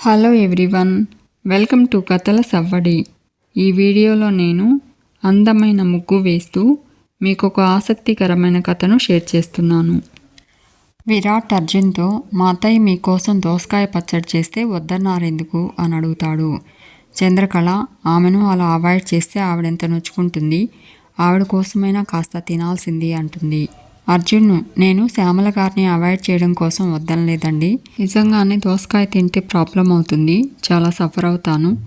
Hello everyone welcome to కథల సవ్వడి ఈ వీడియోలో నేను అందమైన ముగ్గు వేస్తూ మీకు ఒక ఆసక్తికరమైన కథను షేర్ చేస్తున్నాను. విరాట్ అర్జున్తో మా అత్తయ్య మీకోసం దోసకాయ పచ్చడి చేస్తే వద్దన్నారెందుకు? అని అడుగుతాడు. చంద్రకళ ఆమెను అలా అవాయిడ్ చేస్తే ఆవిడెంత నొచ్చుకుంటుంది? ఆవిడ కోసమైనా కాస్త తినాల్సింది అంటుంది. అర్జున్ నేను శ్యామల గారిని అవాయిడ్ చేయడం కోసం వద్దనలేదండి. నిజంగానే దోసకాయ తింటే ప్రాబ్లం అవుతుంది. చాలా సఫర్ అవుతాను.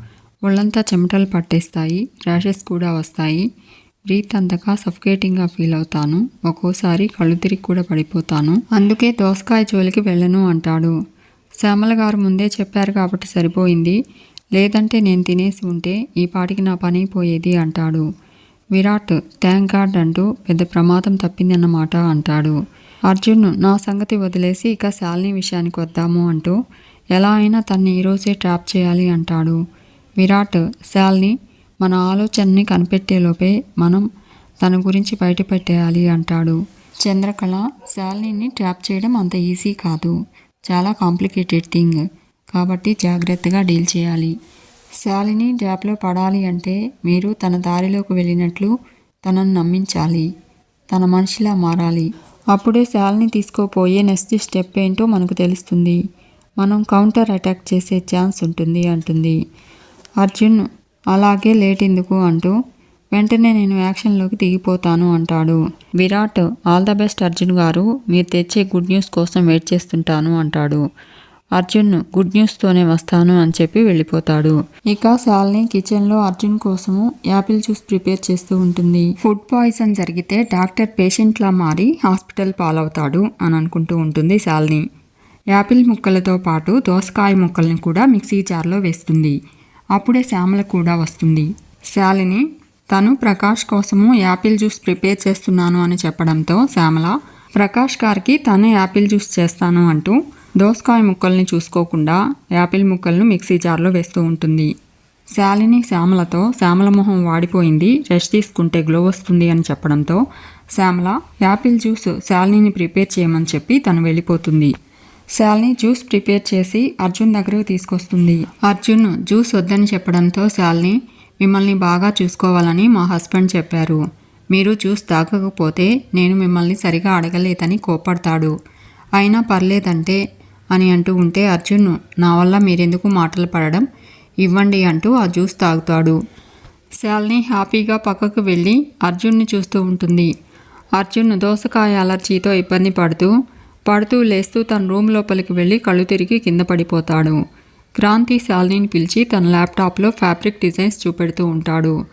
ఒళ్ళంతా చెమటలు పట్టేస్తాయి. ర్యాషెస్ కూడా వస్తాయి. బ్రీత్ అంతగా సఫికేటింగ్గా ఫీల్ అవుతాను. ఒక్కోసారి కళ్ళు తిరిగి కూడా పడిపోతాను. అందుకే దోసకాయ జోలికి వెళ్ళను అంటాడు. శ్యామల గారు ముందే చెప్పారు కాబట్టి సరిపోయింది. లేదంటే నేను తినేసి ఉంటే ఈ పాటికి నా పని పోయేది అంటాడు. విరాట్ థ్యాంక్ గాడ్ అంటూ పెద్ద ప్రమాదం తప్పిందన్నమాట అంటాడు. అర్జున్ నా సంగతి వదిలేసి ఇక శాలిని విషయానికి వద్దాము అంటూ ఎలా అయినా తన్ని ఈరోజే ట్రాప్ చేయాలి అంటాడు. విరాట్ శాలిని మన ఆలోచనని కనిపెట్టేలోపే మనం తన గురించి బయటపెట్టేయాలి అంటాడు. చంద్రకళ శాలిని ట్రాప్ చేయడం అంత ఈజీ కాదు. చాలా కాంప్లికేటెడ్ థింగ్. కాబట్టి జాగ్రత్తగా డీల్ చేయాలి. శాలిని జాబ్లో పడాలి అంటే మీరు తన దారిలోకి వెళ్ళినట్లు తనను నమ్మించాలి. తన మనిషిలా మారాలి. అప్పుడే శాలిని తీసుకోపోయే నెక్స్ట్ స్టెప్ ఏంటో మనకు తెలుస్తుంది. మనం కౌంటర్ అటాక్ చేసే ఛాన్స్ ఉంటుంది అంటుంది. అర్జున్ అలాగే లేట్ ఎందుకు అంటూ వెంటనే నేను యాక్షన్లోకి దిగిపోతాను అంటాడు. Virat all the best Arjun గారు మీరు తెచ్చే గుడ్ న్యూస్ కోసం వెయిట్ చేస్తుంటాను అంటాడు. అర్జున్ గుడ్ న్యూస్తోనే వస్తాను అని చెప్పి వెళ్ళిపోతాడు. ఇక శాలిని కిచెన్లో అర్జున్ కోసము యాపిల్ జ్యూస్ ప్రిపేర్ చేస్తూ ఉంటుంది. ఫుడ్ పాయిజన్ జరిగితే డాక్టర్ పేషెంట్లా మారి హాస్పిటల్ పాలవుతాడు అని అనుకుంటూ ఉంటుంది శాలిని. యాపిల్ ముక్కలతో పాటు దోసకాయ ముక్కల్ని కూడా మిక్సీ జార్లో వేస్తుంది. అప్పుడే శ్యామల కూడా వస్తుంది. శాలిని తను ప్రకాష్ కోసము యాపిల్ జ్యూస్ ప్రిపేర్ చేస్తున్నాను అని చెప్పడంతో శ్యామల ప్రకాష్ గారికి తనే యాపిల్ జ్యూస్ చేస్తాను అంటూ దోసకాయ ముక్కల్ని చూసుకోకుండా యాపిల్ ముక్కలను మిక్సీ జార్లో వేస్తూ ఉంటుంది. శాలిని శ్యామలతో శ్యామల మొహం వాడిపోయింది. రెస్ట్ తీసుకుంటే గ్లో వస్తుంది అని చెప్పడంతో శ్యామల యాపిల్ జ్యూస్ శాలినిని ప్రిపేర్ చేయమని చెప్పి తను వెళ్ళిపోతుంది. శాలిని జ్యూస్ ప్రిపేర్ చేసి అర్జున్ దగ్గరకు తీసుకొస్తుంది. అర్జున్ జ్యూస్ వద్దని చెప్పడంతో శాలిని మిమ్మల్ని బాగా చూసుకోవాలని మా హస్బెండ్ చెప్పారు. మీరు జ్యూస్ తాగకపోతే నేను మిమ్మల్ని సరిగా అడగలేదని కోపడతాడు అయినా పర్లేదంటే అని అంటూ ఉంటే అర్జున్ నా వల్ల మీరెందుకు మాటలు పడడం? ఇవ్వండి అంటూ ఆ జ్యూస్ తాగుతాడు. శాలిని హ్యాపీగా పక్కకు వెళ్ళి అర్జున్ని చూస్తూ ఉంటుంది. అర్జున్ దోసకాయ అలర్జీతో ఇబ్బంది పడుతూ పడుతూ లేస్తూ తన రూమ్ లోపలికి వెళ్ళి కళ్ళు తిరిగి కింద పడిపోతాడు. క్రాంతి శాలినిని పిలిచి తన ల్యాప్టాప్లో ఫ్యాబ్రిక్ డిజైన్స్ చూపెడుతూ ఉంటాడు.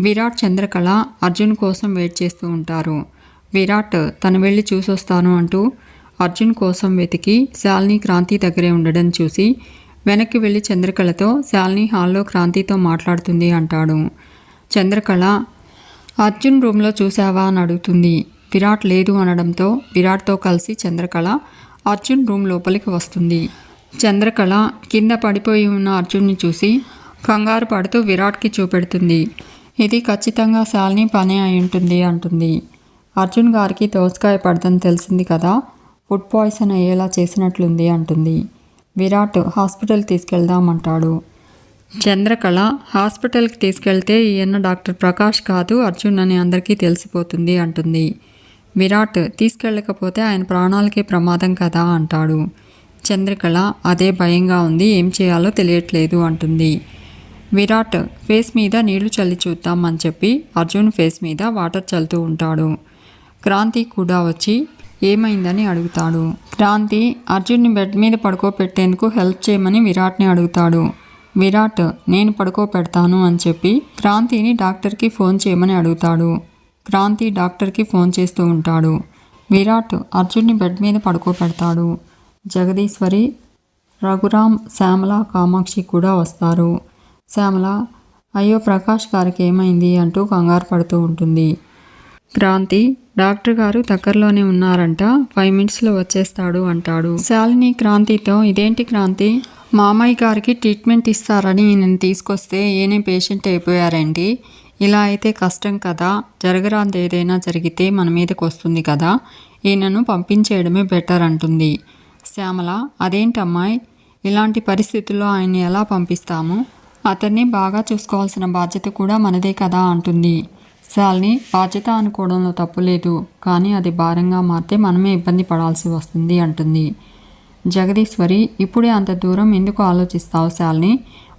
విరాట్ చంద్రకళ అర్జున్ కోసం వెయిట్ చేస్తూ ఉంటారు. విరాట్ తను వెళ్ళి చూసొస్తాను అంటూ అర్జున్ కోసం వెతికి శాలిని క్రాంతి దగ్గరే ఉండడం చూసి వెనక్కి వెళ్ళి చంద్రకళతో శాలిని హాల్లో క్రాంతితో మాట్లాడుతుంది అంటాడు. చంద్రకళ అర్జున్ రూమ్లో చూసావా అని అడుగుతుంది. విరాట్ లేదు అనడంతో విరాట్తో కలిసి చంద్రకళ అర్జున్ రూమ్ లోపలికి వస్తుంది. చంద్రకళ కింద పడిపోయి ఉన్న అర్జున్ని చూసి కంగారు పడుతూ విరాట్కి చూపెడుతుంది. ఇది ఖచ్చితంగా శాలిని పనే అయి ఉంటుంది అంటుంది. అర్జున్ గారికి దోసకాయ పడదని తెలిసింది కదా ఫుడ్ పాయిజన్ అయ్యేలా చేసినట్లుంది అంటుంది. విరాట్ హాస్పిటల్ తీసుకెళ్దామంటాడు. చంద్రకళ హాస్పిటల్కి తీసుకెళ్తే ఈయన డాక్టర్ ప్రకాష్ కాదు అర్జున్ అని అందరికీ తెలిసిపోతుంది అంటుంది. విరాట్ తీసుకెళ్ళకపోతే ఆయన ప్రాణాలకే ప్రమాదం కదా అంటాడు. చంద్రకళ అదే భయంగా ఉంది ఏం చేయాలో తెలియట్లేదు అంటుంది. విరాట్ ఫేస్ మీద నీళ్ళు చల్లి చూద్దాం అని చెప్పి అర్జున్ ఫేస్ మీద వాటర్ చల్లుతూ ఉంటాడు. క్రాంతి కూడా వచ్చి ఏమైందని అడుగుతాడు. క్రాంతి అర్జున్ని బెడ్ మీద పడుకోపెట్టేందుకు హెల్ప్ చేయమని విరాట్ని అడుగుతాడు. విరాట్ నేను పడుకోపెడతాను అని చెప్పి క్రాంతిని డాక్టర్కి ఫోన్ చేయమని అడుగుతాడు. క్రాంతి డాక్టర్కి ఫోన్ చేస్తూ ఉంటాడు. విరాట్ అర్జున్ని బెడ్ మీద పడుకోపెడతాడు జగదీశ్వరి రఘురామ్ శ్యామల కామాక్షి కూడా వస్తారు. శ్యామల అయ్యో ప్రకాష్ గారికి ఏమైంది అంటూ కంగారు పడుతూ ఉంటుంది. క్రాంతి డాక్టర్ గారు దగ్గరలోనే ఉన్నారంట. ఫైవ్ మినిట్స్లో వచ్చేస్తాడు అంటాడు. శాలిని క్రాంతితో ఇదేంటి క్రాంతి? మామయ్య గారికి ట్రీట్మెంట్ ఇస్తారని నేను తీసుకొస్తే ఏనే పేషెంట్ అయిపోయారండి ఇలా అయితే కష్టం కదా. జరగరాంది ఏదైనా జరిగితే మన మీదకి వస్తుంది కదా. ఈయనను పంపించేయడమే బెటర్ అంటుంది. శ్యామల అదేంటమ్మాయి? ఇలాంటి పరిస్థితుల్లో ఆయన్ని ఎలా పంపిస్తాము? అతన్ని బాగా చూసుకోవాల్సిన బాధ్యత కూడా మనదే కదా అంటుంది. శాలిని బాధ్యత అనుకోవడంలో తప్పు లేదు. కానీ అది భారంగా మారితే మనమే ఇబ్బంది పడాల్సి వస్తుంది అంటుంది. జగదీశ్వరి ఇప్పుడే అంత దూరం ఎందుకు ఆలోచిస్తావు శాలిని?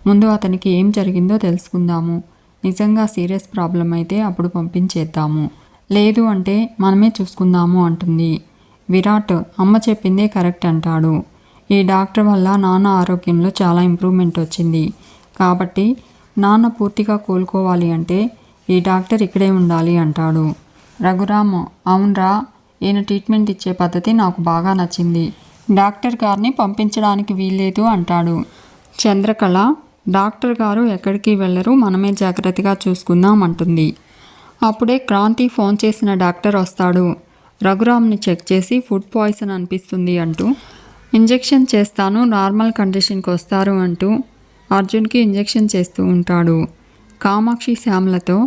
ముందు అతనికి ఏం జరిగిందో తెలుసుకుందాము. నిజంగా సీరియస్ ప్రాబ్లం అయితే అప్పుడు పంపించేద్దాము. లేదు అంటే మనమే చూసుకుందాము అంటుంది. విరాట్ అమ్మ చెప్పిందే కరెక్ట్ అంటాడు. ఈ డాక్టర్ వల్ల నాన్న ఆరోగ్యంలో చాలా ఇంప్రూవ్మెంట్ వచ్చింది. కాబట్టి నాన్న పూర్తిగా కోలుకోవాలి అంటే ఈ డాక్టర్ ఇక్కడే ఉండాలి అంటాడు. రఘురామ్ అవునరా ఈయన ట్రీట్మెంట్ ఇచ్చే పద్ధతి నాకు బాగా నచ్చింది. డాక్టర్ గారిని పంపించడానికి వీల్లేదు అంటాడు. చంద్రకళ డాక్టర్ గారు ఎక్కడికి వెళ్ళరు మనమే జాగ్రత్తగా చూసుకుందాం అంటుంది. అప్పుడే క్రాంతి ఫోన్ చేసిన డాక్టర్ వస్తాడు. రఘురామ్ని చెక్ చేసి ఫుడ్ పాయిజన్ అనిపిస్తుంది అంటూ ఇంజెక్షన్ చేస్తాను నార్మల్ కండిషన్కి వస్తారు అంటూ అర్జున్కి ఇంజెక్షన్ చేస్తూ ఉంటాడు. కామాక్షి శ్యామలతో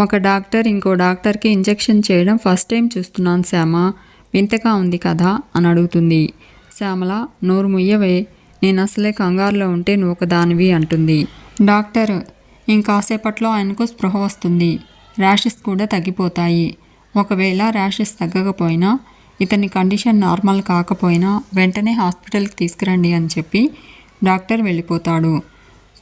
ఒక డాక్టర్ ఇంకో డాక్టర్కి ఇంజెక్షన్ చేయడం ఫస్ట్ టైం చూస్తున్నాను శ్యామ. వింతగా ఉంది కదా? అని అడుగుతుంది. శ్యామల నోరు ముయ్యవే. నేను అసలే కంగారులో ఉంటే నువ్వు ఒక దానివి అంటుంది. డాక్టర్ ఇంకాసేపట్లో ఆయనకు స్పృహ వస్తుంది. ర్యాషెస్ కూడా తగ్గిపోతాయి. ఒకవేళ ర్యాషెస్ తగ్గకపోయినా ఇతని కండిషన్ నార్మల్ కాకపోయినా వెంటనే హాస్పిటల్కి తీసుకురండి అని చెప్పి డాక్టర్ వెళ్ళిపోతాడు.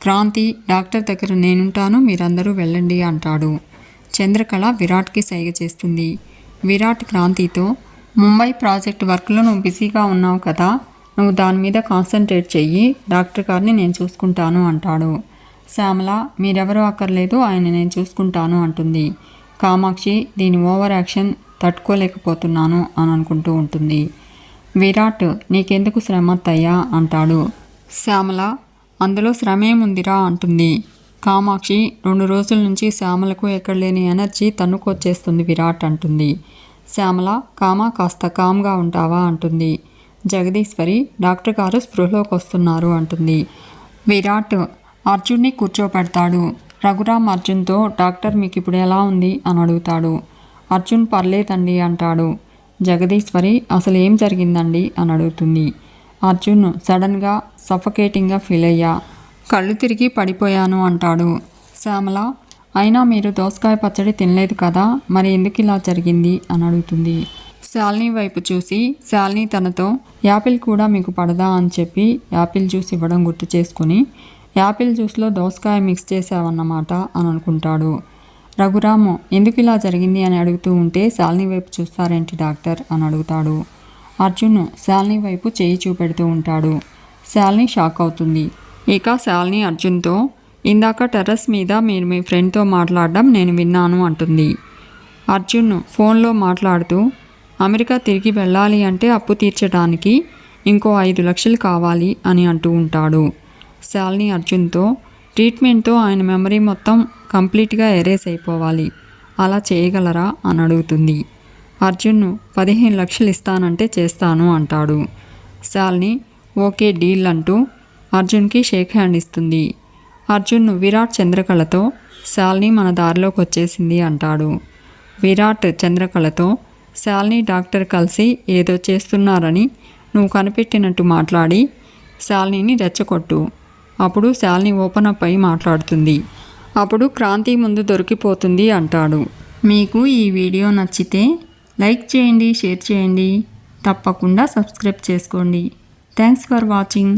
క్రాంతి డాక్టర్ దగ్గర నేనుంటాను మీరందరూ వెళ్ళండి అంటాడు. చంద్రకళ విరాట్కి సైగ చేస్తుంది. విరాట్ క్రాంతితో ముంబై ప్రాజెక్ట్ వర్క్లో నువ్వు బిజీగా ఉన్నావు కదా నువ్వు దాని మీద కాన్సన్ట్రేట్ చెయ్యి డాక్టర్ గారిని నేను చూసుకుంటాను అంటాడు. శ్యామల మీరెవరూ అక్కర్లేదు ఆయన నేను చూసుకుంటాను అంటుంది. కామాక్షి దీని ఓవర్ యాక్షన్ తట్టుకోలేకపోతున్నాను అని అనుకుంటూ ఉంటుంది. విరాట్ నీకెందుకు శ్రమ అత్తయ్యా? అంటాడు. శ్యామల అందులో శ్రమేముందిరా అంటుంది. కామాక్షి రెండు రోజుల నుంచి శ్యామలకు ఎక్కడ లేని ఎనర్జీ తన్నుకొచ్చేస్తుంది విరాట్ అంటుంది. శ్యామల కామా కాస్త కామ్గా ఉంటావా? అంటుంది. జగదీశ్వరి డాక్టర్ గారు స్పృహలోకి వస్తున్నారు అంటుంది. విరాట్ అర్జున్ని కూర్చోపెడతాడు. రఘురామ్ అర్జున్తో డాక్టర్ మీకు ఇప్పుడు ఎలా ఉంది? అని అడుగుతాడు. అర్జున్ పర్లేదండి అంటాడు. జగదీశ్వరి అసలు ఏం జరిగిందండి? అని అడుగుతుంది. అర్జున్ సడన్గా సఫకేటింగ్గా ఫీల్ అయ్యా కళ్ళు తిరిగి పడిపోయాను అంటాడు. శ్యామల అయినా మీరు దోసకాయ పచ్చడి తినలేదు కదా మరి ఎందుకు ఇలా జరిగింది? అని అడుగుతుంది. శాలిని వైపు చూసి శాలిని తనతో యాపిల్ కూడా మీకు పడదా అని చెప్పి యాపిల్ జ్యూస్ ఇవ్వడం గుర్తు చేసుకుని యాపిల్ జ్యూస్లో దోసకాయ మిక్స్ చేసావన్నమాట అని అనుకుంటాడు. రఘురాము ఎందుకు ఇలా జరిగింది అని అడుగుతూ ఉంటే శాలిని వైపు చూస్తారేంటి డాక్టర్? అని అడుగుతాడు. అర్జున్ శాలిని వైపు చేయి చూపెడుతూ ఉంటాడు. శాలిని షాక్ అవుతుంది. ఇక శాలిని అర్జున్తో ఇందాక టెర్రస్ మీద మీరు మీ ఫ్రెండ్తో మాట్లాడడం నేను విన్నాను అంటుంది. అర్జున్ ఫోన్లో మాట్లాడుతూ అమెరికా తిరిగి వెళ్ళాలి అంటే అప్పు తీర్చడానికి ఇంకో ఐదు లక్షలు కావాలి అని అంటూ ఉంటాడు. శాలిని అర్జున్తో ట్రీట్మెంట్తో ఆయన మెమరీ మొత్తం కంప్లీట్గా ఎరేస్ అయిపోవాలి. అలా చేయగలరా? అని అడుగుతుంది. అర్జున్ పదిహేను లక్షలు ఇస్తానంటే చేస్తాను అంటాడు. శాలిని ఓకే డీల్ అంటూ అర్జున్కి షేక్ హ్యాండ్ ఇస్తుంది. అర్జున్ విరాట్ చంద్రకళతో శాలిని మన దారిలోకి వచ్చేసింది అంటాడు. విరాట్ చంద్రకళతో శాలిని డాక్టర్ కలిసి ఏదో చేస్తున్నారని నువ్వు కనిపెట్టినట్టు మాట్లాడి శాలినిని రెచ్చగొట్టు. అప్పుడు శాలిని ఓపెన్ అప్ అయి మాట్లాడుతుంది. అప్పుడు క్రాంతి ముందు దొరికిపోతుంది అంటాడు. మీకు ఈ వీడియో నచ్చితే లైక్ చేయండి షేర్ చేయండి. తప్పకుండా సబ్స్క్రైబ్ చేసుకోండి. Thanks for watching.